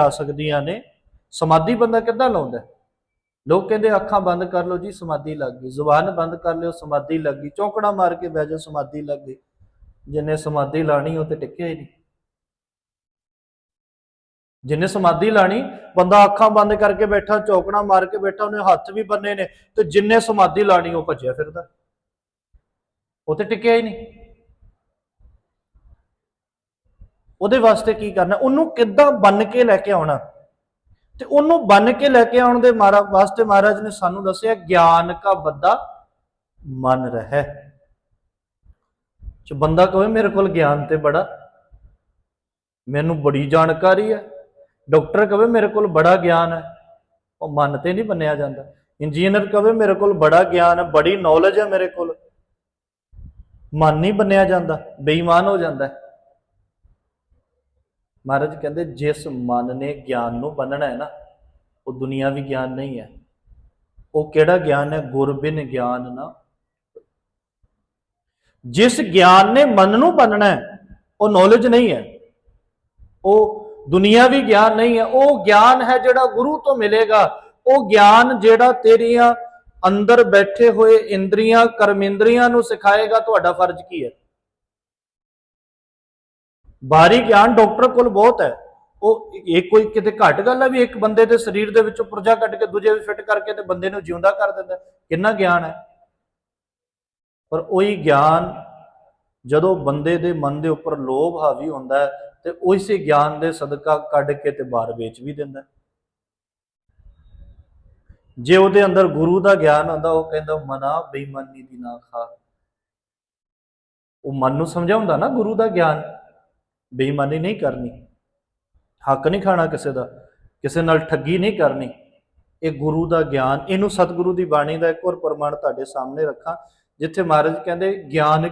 ਆ ਸਕਦੀਆਂ ਨੇ। ਸਮਾਧੀ ਬੰਦਾ ਕਿੱਦਾਂ ਲਾਉਂਦਾ ਲੋਕ ਕਹਿੰਦੇ ਅੱਖਾਂ ਬੰਦ ਕਰ ਲਓ ਜੀ, ਸਮਾਧੀ ਲੱਗ ਗਈ। ਜ਼ੁਬਾਨ ਬੰਦ ਕਰ ਲਿਓ, ਸਮਾਧੀ ਲੱਗ ਗਈ। ਚੌਕੜਾ ਮਾਰ ਕੇ ਬਹਿ ਜਾਓ, ਸਮਾਧੀ ਲੱਗ ਗਈ। ਜਿੰਨੇ ਸਮਾਧੀ ਲਾਣੀ, ਉਹ ਤੇ ਟਿਕਿਆ ਹੀ ਨਹੀਂ। ਜਿੰਨੇ ਸਮਾਧੀ ਲਾਣੀ, ਬੰਦਾ ਅੱਖਾਂ ਬੰਦ ਕਰਕੇ ਬੈਠਾ, ਚੌਕੜਾ ਮਾਰ ਕੇ ਬੈਠਾ, ਉਹਨੇ ਹੱਥ ਵੀ ਬੰਨੇ ਨੇ ਤੇ ਜਿੰਨੇ ਸਮਾਧੀ ਲਾਣੀ, ਉਹ ਭੱਜਿਆ ਫਿਰਦਾ। ਉਹ ਤੇ ਟਿਕਿਆ ਹੀ ਨਹੀਂ। ਉਹਦੇ ਵਾਸਤੇ ਕੀ ਕਰਨਾ? ਉਹਨੂੰ ਕਿੱਦਾਂ ਬੰਨ ਕੇ ਲੈ ਕੇ ਆਉਣਾ? ਤੇ ਉਹਨੂੰ ਬੰਨ ਕੇ ਲੈ ਕੇ ਆਉਣ ਦੇ ਮਾਰਾ, ਵਾਸਤੇ ਮਹਾਰਾਜ ਨੇ ਸਾਨੂੰ ਦੱਸਿਆ, ਗਿਆਨ ਕਾ ਬੱਦਾ ਮਨ ਰਹਿ। ਜੋ ਬੰਦਾ ਕਹੇ, ਮੇਰੇ ਕੋਲ ਗਿਆਨ ਤੇ ਬੜਾ, ਮੈਨੂੰ ਬੜੀ ਜਾਣਕਾਰੀ ਹੈ। ਡਾਕਟਰ ਕਹੇ, ਮੇਰੇ ਕੋਲ ਬੜਾ ਗਿਆਨ ਹੈ। ਉਹ ਮਨ ਤੇ ਨਹੀਂ ਬੰਨਿਆ ਜਾਂਦਾ। ਇੰਜੀਨੀਅਰ ਕਹੇ, ਮੇਰੇ ਕੋਲ ਬੜਾ ਗਿਆਨ ਹੈ, ਬੜੀ ਨੌਲੇਜ ਹੈ ਮੇਰੇ ਕੋਲ। ਮਨ ਨਹੀਂ ਬੰਨਿਆ ਜਾਂਦਾ, ਬੇਈਮਾਨ ਹੋ ਜਾਂਦਾ ਹੈ। ਮਹਾਰਾਜ ਕਹਿੰਦੇ, ਜਿਸ ਮਨ ਨੇ ਗਿਆਨ ਨੂੰ ਬੰਨਣਾ ਹੈ ਨਾ, ਉਹ ਦੁਨੀਆਵੀ ਗਿਆਨ ਨਹੀਂ ਹੈ। ਉਹ ਕਿਹੜਾ ਗਿਆਨ ਹੈ? ਗੁਰਬਿਨ ਗਿਆਨ ਨਾ। ਜਿਸ ਗਿਆਨ ਨੇ ਮਨ ਨੂੰ ਬੰਨਣਾ ਹੈ, ਉਹ ਨੌਲੇਜ ਨਹੀਂ ਹੈ। ਉਹ ਦੁਨੀਆਵੀ ਗਿਆਨ ਨਹੀਂ ਹੈ। ਉਹ ਗਿਆਨ ਹੈ ਜਿਹੜਾ ਗੁਰੂ ਤੋਂ ਮਿਲੇਗਾ। ਉਹ ਗਿਆਨ ਜਿਹੜਾ ਤੇਰੀਆਂ ਅੰਦਰ ਬੈਠੇ ਹੋਏ ਇੰਦਰੀਆਂ, ਕਰਮਿੰਦਰੀਆਂ ਨੂੰ ਸਿਖਾਏਗਾ, ਤੁਹਾਡਾ ਫਰਜ਼ ਕੀ ਹੈ? ਬਾਹਰੀ ਗਿਆਨ ਡਾਕਟਰ ਕੋਲ ਬਹੁਤ ਹੈ। ਉਹ ਇਹ ਕੋਈ ਕਿਤੇ ਘੱਟ ਗੱਲ ਹੈ ਵੀ ਇੱਕ ਬੰਦੇ ਦੇ ਸਰੀਰ ਦੇ ਵਿੱਚੋਂ ਪੁਰਜਾ ਕੱਢ ਕੇ ਦੂਜੇ ਵਿੱਚ ਫਿੱਟ ਕਰਕੇ ਤੇ ਬੰਦੇ ਨੂੰ ਜਿਉਂਦਾ ਕਰ ਦਿੰਦਾ ਕਿੰਨਾ ਗਿਆਨ ਹੈ? ਪਰ ਉਹੀ ਗਿਆਨ ਜਦੋਂ ਬੰਦੇ ਦੇ ਮਨ ਦੇ ਉੱਪਰ ਲੋਭ ਹਾਵੀ ਹੁੰਦਾ ਤੇ ਉਸੇ ਗਿਆਨ ਦੇ ਸਦਕਾ ਕੱਢ ਕੇ ਤੇ ਬਾਹਰ ਵੇਚ ਵੀ ਦਿੰਦਾ ਜੇ ਉਹਦੇ ਅੰਦਰ ਗੁਰੂ ਦਾ ਗਿਆਨ ਹੁੰਦਾ ਉਹ ਕਹਿੰਦਾ, ਮਨਾ ਬੇਈਮਾਨੀ ਦੀ ਨਾ ਖਾ। ਉਹ ਮਨ ਨੂੰ ਸਮਝਾਉਂਦਾ ਨਾ ਗੁਰੂ ਦਾ ਗਿਆਨ। ਬੇਈਮਾਨੀ ਨਹੀਂ ਕਰਨੀ। ਹੱਕ ਨਹੀਂ ਖਾਣਾ ਕਿਸੇ ਦਾ, ਕਿਸੇ ਨਾਲ ਠੱਗੀ ਨਹੀਂ ਕਰਨੀ। ਇਹ ਗੁਰੂ ਦਾ ਗਿਆਨ, ਇਹਨੂੰ ਸਤਿਗੁਰੂ ਦੀ ਬਾਣੀ ਦਾ ਇੱਕ ਹੋਰ ਪ੍ਰਮਾਣ ਤੁਹਾਡੇ ਸਾਹਮਣੇ ਰੱਖਾਂ, ਜਿੱਥੇ ਮਹਾਰਾਜ ਕਹਿੰਦੇ, ਗਿਆਨ